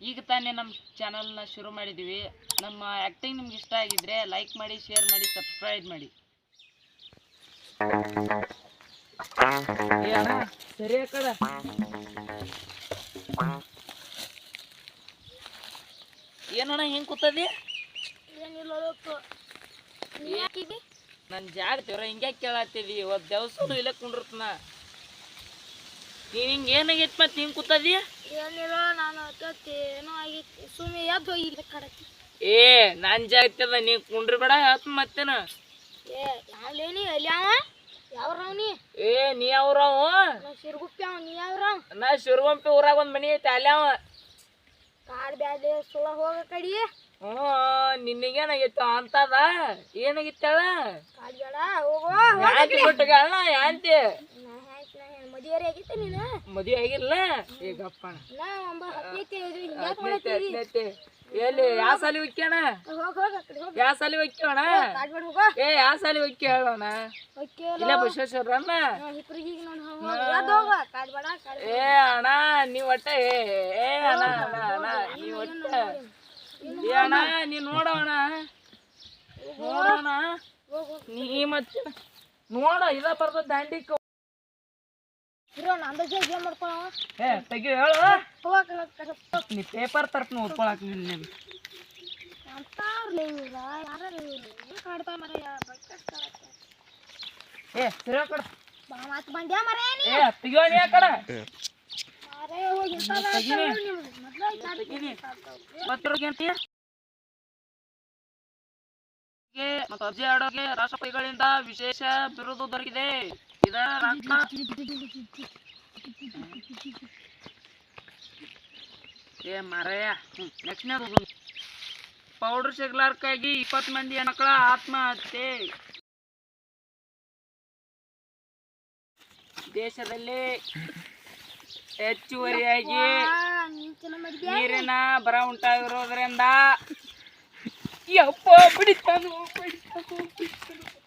ಈಗ ತಾನೇ ನಮ್ಮ ಚಾನಲ್ನ ಶುರು ಮಾಡಿದ್ದೀವಿ ನಮ್ಮ ಆ್ಯಕ್ಟಿಂಗ್ ನಿಮ್ಗೆ ಇಷ್ಟ ಆಗಿದ್ರೆ ಲೈಕ್ ಮಾಡಿ ಶೇರ್ ಮಾಡಿ ಸಬ್ಸ್ಕ್ರೈಬ್ ಮಾಡಿ. ಸರಿ ಕಡೆ ಏನಣ್ಣ ಹೆಂಗ್ ಕೂತದಿ? ನನ್ನ ಜಾಗ ತೀವ್ರ ಹಿಂಗೆ ಕೇಳತ್ತಿದಿ ಇವತ್ತು ದೇವಸ್ಥಾನ ಇಲ್ಲೇ ಕುಂಡಿರ್ತನ. ನೀನ್ ಹಿಂಗೆ ಏನಾಗೈತಿ ಮತ್ತೆ ಹಿಂಗೆ ಕೂತದಿ? ಏನಿಲ್ಲ ನಾನು ಅಕ್ಕತ್ತಿ ಏನೋ ಆಗಿತ್ತು. ಸುಮ್ಮನೆ ಎದ್ದು ಹೋಗಿ ಕಡಕ್ಕೆ ಏ ನನ್ ಜಾಗತ್ತದ ನೀ ಕುಂಡ್ರಿ ಬೇಡ ಆತ್ ಮತ್ತೇನ? ಏ ಯಾವ್ಲೇನಿ ಅಲ್ಲಿ ಅವ? ಯಾವ್ರವ್ನಿ ಏ ನೀ ಅವ್ರವ ನಾ ಸಿರ್ಗುಪ್ಪಿ ಅವ ನೀ ಯಾವ್ರವ ನಾ ಶಿರ್ಗುಂಪಿ ಊರಾಗ ಒಂದ್ ಮನಿ ಐತೆ ಅಲ್ಲಿ ಅವ. ಕಾಡ್ ಸುಳ ಹೋಗ ಕಡಿ. ಹ್ಞೂ ನಿನಗೇನಾಗಿತ್ತು ಅಂತದ ಏನಾಗಿತ್ತಳ ಕಾಡ್ ಬೇಡ ಹೋಗೋ. ಯಾಂತಿ ಯಾಂತಿ ನಾ ನಾ ಮದುವೆ ಆಗೈತೆ ನೀನು? ಮದುವೆ ಆಗಿಲ್ಲ? ಈಗಪ್ಪ. ನಾ ಒಂಬ ಹತ್ತೈತೆ ಇದು ಹಿಂಗ್ಯಾಕ್ ಹದಿನೈತೆ ಮಾಡತ್ತೀರಿ? ಹದಿನೈತೆ ಎಲ್ಲಿ ಯಾವ ಸಾಲಿ ಹೋಗ್ಯಾಣ? ಹೋಗ ಹೋಗ ಹೋಗ ಯಾವ ಸಾಲಿ ಹೋಗ ಏ ಯಾವ ಸಾಲಿ ಹೋಗಿ ಹೇಳೋಣ? ಇಲ್ಲ ಈಗ ನೋಡಿ ಹೋಗ ಕಾಡ್ ಏ ಅಣ್ಣ ನೀ ಒಟ್ಟ ಏ ಏ ಅಣ್ಣ ಅಣ್ಣ ಅಣ್ಣ ನೀ ಒಟ್ಟ. ಏ ಅಣ್ಣ ನೀ ನೋಡೋಣ. ನೋಡೋಣ. ನೀ ಮತ್ತೆ ನೋಡ ಇದ ಬರ್ತದ ದಾಂಡಿ ಇರೋ ನಂದ ಜೈ ಏನ್ ಮಾಡ್ಕೊಳವ ಏ ತೆಗಿ ಹೇಳು. ಹೋಗ ಕಡೆ ನೀ ಪೇಪರ್ ತರ್ಕ ಓದ್ಕೊಳಕ್ ನಿನ್ನ ಅಂತಾರ್ಲಿ ಇವ್ರ ಯಾರು ಇವ್ರು ಕಾಡ್ತಾ ಮರ ಏ ತಿರ್ಗಾ ಕಡೆ. ಬಾ ಮಾತು ಬಂದ್ಯಾ ಮರ ಏ ತೆಗಿಯೋ ನೀ ಆ ಕಡೆ. ಮಾರೇ ಹೋಗಿ ಮತ್ತು ಅರ್ಜಿ ಆಡೋಕೆ ರಾಷ್ಟ್ರಪತಿಗಳಿಂದ ವಿಶೇಷ ಬಿರುದು ದೊರಕಿದೆ. ಏ ಮರಯ್ಯ ನೆಕ್ಸ್ಟ್ನೇದು ಪೌಡರ್ ಸಿಗ್ಲಾರ್ಕಾಗಿ ಇಪ್ಪತ್ತು ಮಂದಿ ಹೆಣ್ಮಕ್ಳ ಆತ್ಮಹತ್ಯೆ. ದೇಶದಲ್ಲಿ ಹೆಚ್ಚುವರಿಯಾಗಿ? ನೀರಿನ ಬರ ಉಂಟಾಗಿರೋದ್ರಿಂದ, ಯಪ್ಪ ಬಿಡಿತಾನು ಬಿಡಿತಾನು ಬಿಡಿತಾನು